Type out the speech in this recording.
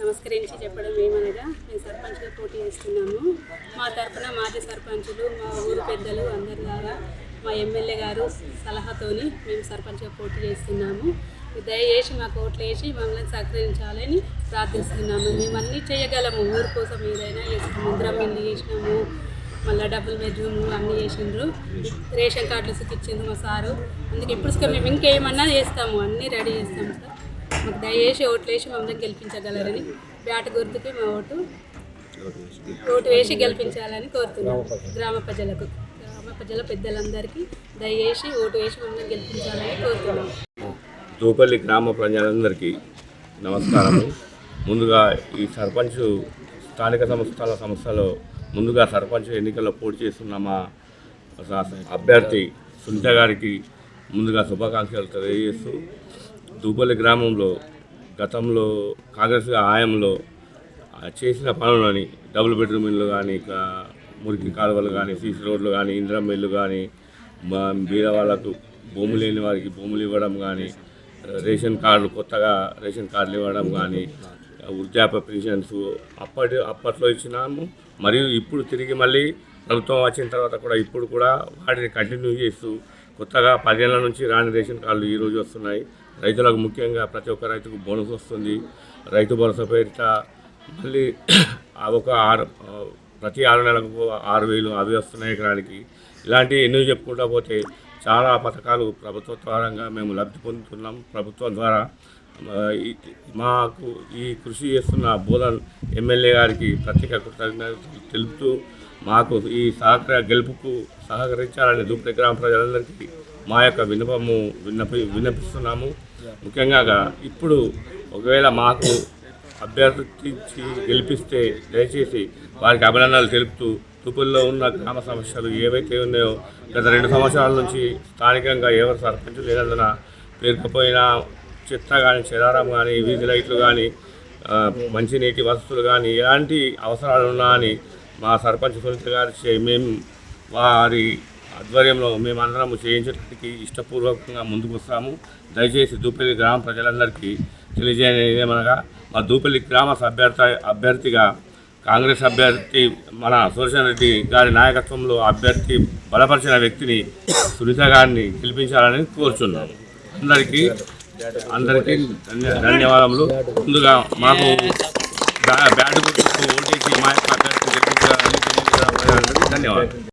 నమస్కరించి చెప్పడం ఏమనగా మేము సర్పంచ్గా పోటీ చేస్తున్నాము. మా తరఫున మాజీ సర్పంచులు మా ఊరు పెద్దలు అందరి ద్వారా మా ఎమ్మెల్యే గారు సలహాతోని మేము సర్పంచ్గా పోటీ చేస్తున్నాము. దయచేసి మాకు ఓట్లు వేసి మమ్మల్ని సహకరించాలని ప్రార్థిస్తున్నాము. మేము అన్నీ చేయగలము. ఊరు కోసం ఏదైనా చేస్తాము ఇంద్రం ఇల్లు చేసినాము. మళ్ళీ డబుల్ బెడ్రూమ్ అన్నీ చేసిండ్రు. రేషన్ కార్డులు ఇచ్చిండ్రు మా సారు. అందుకే ఇప్పుడు మేము ఇంకేమన్నా చేస్తాము. అన్నీ రెడీ చేస్తాము సార్. మాకు దయచేసి ఓట్లు వేసి మమ్మల్ని గెలిపించగలరని బ్యాట గుర్తుకి మా ఓటు. ఓటు వేసి గెలిపించాలని కోరుతున్నాము గ్రామ ప్రజలకు. గ్రామ ప్రజల పెద్దలందరికీ దయచేసి ఓటు వేసి మమ్మల్ని గెలిపించాలని కోరుతున్నాం. దూపల్లి గ్రామ ప్రజలందరికీ నమస్కారం ముందుగా ఈ సర్పంచ్ స్థానిక సంస్థల సంస్థలో ముందుగా సర్పంచ్ ఎన్నికల్లో పోటీ చేస్తున్న మా అభ్యర్థి సునీత గారికి ముందుగా శుభాకాంక్షలు తెలియజేస్తూ దూపల్లి గ్రామంలో గతంలో కాంగ్రెస్ హయాంలో చేసిన పనులని డబుల్ బెడ్రూమ్ ఇల్లు కానీ మురికి కాలువలు కానీ సీసీ రోడ్లు కానీ ఇంద్రం ఇల్లు కానీ మా బీద వాళ్ళకు భూములు లేని వారికి భూములు ఇవ్వడం కానీ రేషన్ కార్డులు కొత్తగా రేషన్ కార్డులు ఇవ్వడం కానీ వృద్ధాప్య పెన్షన్స్ అప్పటి అప్పట్లో ఇచ్చినాము. మరియు ఇప్పుడు తిరిగి మళ్ళీ ప్రభుత్వం వచ్చిన తర్వాత కూడా ఇప్పుడు కూడా వాటిని కంటిన్యూ చేస్తూ కొత్తగా పదేళ్ళ నుంచి రాని రేషన్ కార్డులు ఈరోజు వస్తున్నాయి. రైతులకు ముఖ్యంగా ప్రతి ఒక్క రైతుకు బోనస్ వస్తుంది. రైతు భరోసా పేరిట మళ్ళీ ఆ ఒక ఆరు ప్రతి ఆరు నెలలకు ఆరు వేలు అవి వస్తున్నాయి ఎకరానికి. ఇలాంటివి ఎన్నో చెప్పుకుంటా పోతే చాలా పథకాలు ప్రభుత్వ ద్వారంగా మేము లబ్ధి పొందుతున్నాం. ప్రభుత్వం ద్వారా మాకు ఈ కృషి చేస్తున్న బోధన్ ఎమ్మెల్యే గారికి ప్రత్యేక కృతజ్ఞతలు తెలుపుతూ మాకు ఈ సహకార గెలుపుకు సహకరించాలని దూపతి గ్రామ ప్రజలందరికీ మా యొక్క విన్నపము విన్నపి విన్నపిస్తున్నాము. ముఖ్యంగా ఇప్పుడు ఒకవేళ మాకు అభ్యర్థించి గెలిపిస్తే దయచేసి వారికి అభినందనలు తెలుపుతూ తూపుల్లో ఉన్న గ్రామ సమస్యలు ఏవైతే ఉన్నాయో గత రెండు సంవత్సరాల నుంచి స్థానికంగా ఎవరు సర్పంచ్ లేనందున పేరుకుపోయిన చెత్త కానీ చెదారం కానీ వీధి లైట్లు కానీ మంచినీటి వసతులు కానీ ఎలాంటి అవసరాలు ఉన్నా అని మా సర్పంచ్ సునీత గారి చే- మేము వారి ఆధ్వర్యంలో మేమందరం చేయించడానికి ఇష్టపూర్వకంగా ముందుకు వస్తాము. దయచేసి దూపల్లి గ్రామ ప్రజలందరికీ తెలియజేయమనగా మా దూపల్లి గ్రామ అభ్యర్థి అభ్యర్థిగా కాంగ్రెస్ అభ్యర్థి మన సుదర్శన్ రెడ్డి గారి నాయకత్వంలో అభ్యర్థి బలపరిచిన వ్యక్తిని సునీత గారిని గెలిపించాలని కోరుచున్నాను అందరికీ అందరికీ ధన్యవాదములు. ముందుగా మాకు బ్యాట్ గుర్తుకు ఓటేసి మా యొక్క ధన్యవాదాలు.